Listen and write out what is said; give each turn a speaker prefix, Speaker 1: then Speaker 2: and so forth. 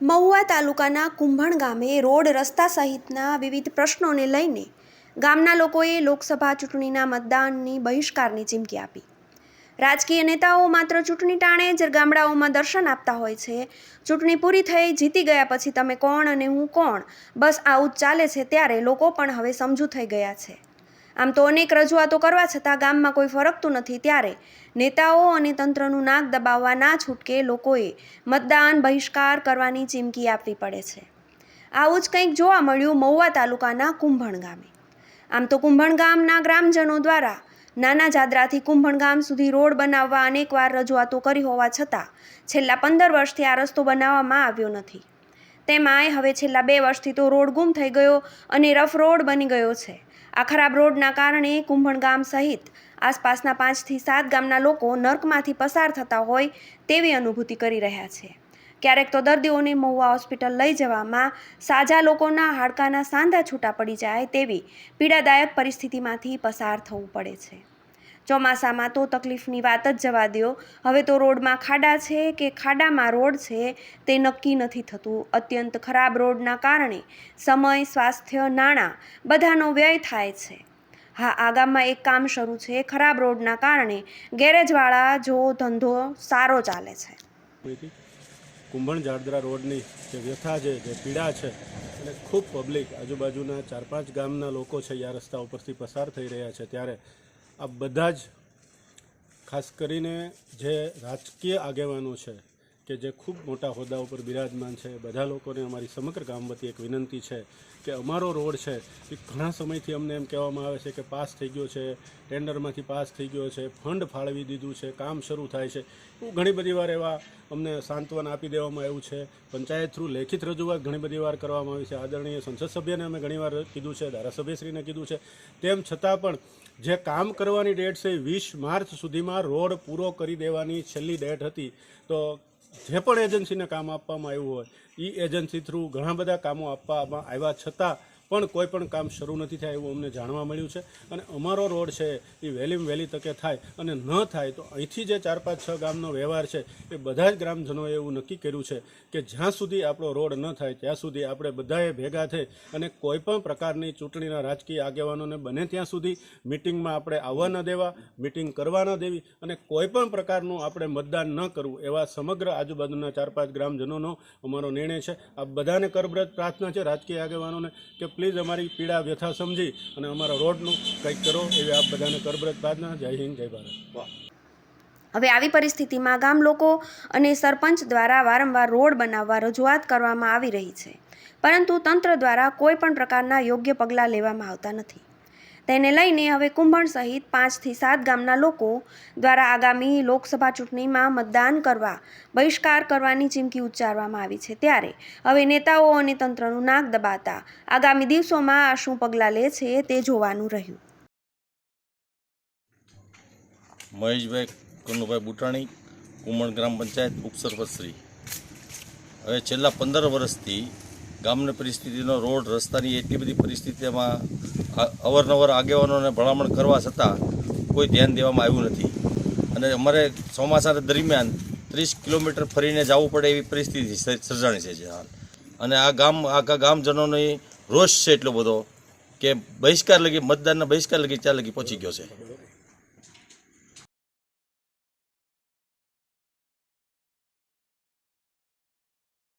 Speaker 1: મહુવા તાલુકાના કુંભણ ગામે રોડ રસ્તા સહિતના વિવિધ પ્રશ્નોને લઈને ગામના લોકોએ લોકસભા ચૂંટણીના મતદાનની બહિષ્કારની ચીમકી આપી. રાજકીય નેતાઓ માત્ર ચૂંટણી ટાણે જ ગામડાઓમાં દર્શન આપતા હોય છે. ચૂંટણી પૂરી થઈ, જીતી ગયા પછી તમે કોણ અને હું કોણ? બસ આવું જ ચાલે છે ત્યારે લોકો પણ હવે સમજૂ થઈ ગયા છે. આમ તો અનેક રજૂઆતો કરવા છતાં ગામમાં કોઈ ફરકતું નથી ત્યારે નેતાઓ અને તંત્રનું નાક દબાવવા ના છૂટકે લોકોએ મતદાન બહિષ્કાર કરવાની ચીમકી આપવી પડે છે. આવું જ કંઈક જોવા મળ્યું મહુવા તાલુકાના કુંભણ ગામે. આમ તો કુંભણ ગામના ગ્રામજનો દ્વારા નાના જાદરાથી કુંભણ ગામ સુધી રોડ બનાવવા અનેકવાર રજૂઆતો કરી હોવા છતાં છેલ્લા પંદર વર્ષથી આ રસ્તો બનાવવામાં આવ્યો નથી. તેમાંય હવે છેલ્લા બે વર્ષથી તો રોડ ગુમ થઈ ગયો અને રફ રોડ બની ગયો છે. આ ખરાબ રોડના કારણે કુંભણ ગામ સહિત આસપાસના પાંચથી સાત ગામના લોકો નર્કમાંથી પસાર થતા હોય તેવી અનુભૂતિ કરી રહ્યા છે. ક્યારેક તો દર્દીઓને મહુવા હોસ્પિટલ લઈ જવામાં સાજા લોકોના હાડકાના સાંધા છૂટા પડી જાય તેવી પીડાદાયક પરિસ્થિતિમાંથી પસાર થવું પડે છે. ચોમાસામાં તો તકલીફની વાત જ જવા દો હવે તો રોડમાં ખાડા છે કે ખાડામાં રોડ છે તે નક્કી નથી થતું. અત્યંત ખરાબ રોડના કારણે સમય, સ્વાસ્થ્ય, નાણાં બધાનો વ્યય થાય છે. હા આગામમાં એક કામ શરૂ છે. ખરાબ રોડના કારણે ગેરેજવાળા જો ધંધો સારો ચાલે છે.
Speaker 2: કુંભણ જાડદરા રોડની જે વ્યથા છે, જે પીડા છે અને ખૂબ પબ્લિક આજુબાજુના ચાર પાંચ ગામના લોકો છે, યા રસ્તા ઉપરથી પસાર થઈ રહ્યા છે. ત્યારે આ બધા જ ખાસ કરીને જે રાજકીય આગેવાનો છે કે જે ખૂબ મોટા હોદ્દા ઉપર બિરાજમાન છે, બધા લોકોને અમારી સમગ્ર ગામ વતી એક વિનંતી છે કે અમારો રોડ છે, એ ઘણા સમયથી અમને એમ કહેવામાં આવે છે કે પાસ થઈ ગયો છે, ટેન્ડરમાંથી પાસ થઈ ગયો છે, ફંડ ફાળવી દીધું છે, કામ શરૂ થાય છે. એવું ઘણી બધી વાર એવા અમને સાંત્વન આપી દેવામાં આવ્યું છે. પંચાયત થ્રુ લેખિત રજૂઆત ઘણી બધી વાર કરવામાં આવી છે. આદરણીય સંસદ સભ્યને અમે ઘણીવાર કીધું છે, ધારાસભ્યશ્રીને કીધું છે. તેમ છતાં પણ જે કામ કરવાની ડેટ છે વીસ માર્ચ સુધીમાં રોડ પૂરો કરી દેવાની છેલ્લી ડેટ હતી. તો જે પણ એજન્સીને કામ આપવામાં આવ્યું હોય એ એજન્સી થ્રુ ઘણા બધા કામો આપવામાં આવ્યા છતાં પણ કોઈ પણ કામ શરૂ નથી થાય એવું અમને જાણવા મળ્યું છે. અને અમારો રોડ છે, એ વહેલીમાં વહેલી તકે થાય અને ન થાય તો અહીંથી જે ચાર પાંચ છ ગામનો વ્યવહાર છે, એ બધા જ ગ્રામજનોએ એવું નક્કી કર્યું છે કે જ્યાં સુધી આપણો રોડ ન થાય, ત્યાં સુધી આપણે બધાએ ભેગા થઈ અને કોઈ પણ પ્રકારની ચૂંટણીના રાજકીય આગેવાનોને બને ત્યાં સુધી મિટિંગમાં આપણે આવવા ન દેવા, મિટિંગ કરવા ન દેવી અને કોઈ પણ પ્રકારનું આપણે મતદાન ન કરવું એવા સમગ્ર આજુબાજુના ચાર પાંચ ગ્રામજનોનો અમારો નિર્ણય છે. આ બધાને કરબ્રત પ્રાર્થના છે, રાજકીય આગેવાનોને, કે પ્લીઝ અમારી પીડા વ્યથા સમજી અને અમારા રોડનું કંઈક કરો એવી આપ બધાને કરબ્રત બાદના જય હિન્દ, જય ભારત.
Speaker 1: હવે આવી પરિસ્થિતિમાં ગામ લોકો અને સરપંચ દ્વારા વારંવાર રોડ બનાવવા રજૂઆત કરવામાં આવી રહી છે. પરંતુ તંત્ર દ્વારા કોઈ પણ પ્રકારના યોગ્ય પગલાં લેવામાં આવતા નથી. તેને લઈને હવે કુંભણ સહિત પાંચથી સાત ગામના લોકો દ્વારા આગામી લોકસભા ચૂંટણીમાં મતદાન કરવા, બહિષ્કાર કરવાની ચીમકી ઉચ્ચારવામાં આવી છે. ત્યારે હવે નેતાઓ અને તંત્રનું નાક દબાતા આગામી દિવસોમાં આ શું પગલાં લે છે તે જોવાનું રહ્યું.
Speaker 3: મહેશભાઈ કનુભાઈ બુટાણી, કુંભણ ગ્રામ પંચાયત ઉપસરપતશ્રી હવે છેલ્લા પંદર વર્ષથી ગામની પરિસ્થિતિનો રોડ, રસ્તાની એટલી બધી પરિસ્થિતિમાં અવારનવાર આગેવાનોને ભલામણ કરવા છતાં કોઈ ધ્યાન દેવામાં આવ્યું નથી. અને અમારે ચોમાસા દરમિયાન ત્રીસ કિલોમીટર ફરીને જવું પડે એવી પરિસ્થિતિ સર્જાણી છે હાલ. અને આ ગામ, આખા ગામજનોની રોષ છે એટલો બધો કે બહિષ્કાર લગી, મતદાનના બહિષ્કાર લગી ત્યાં લગી પહોંચી ગયો છે.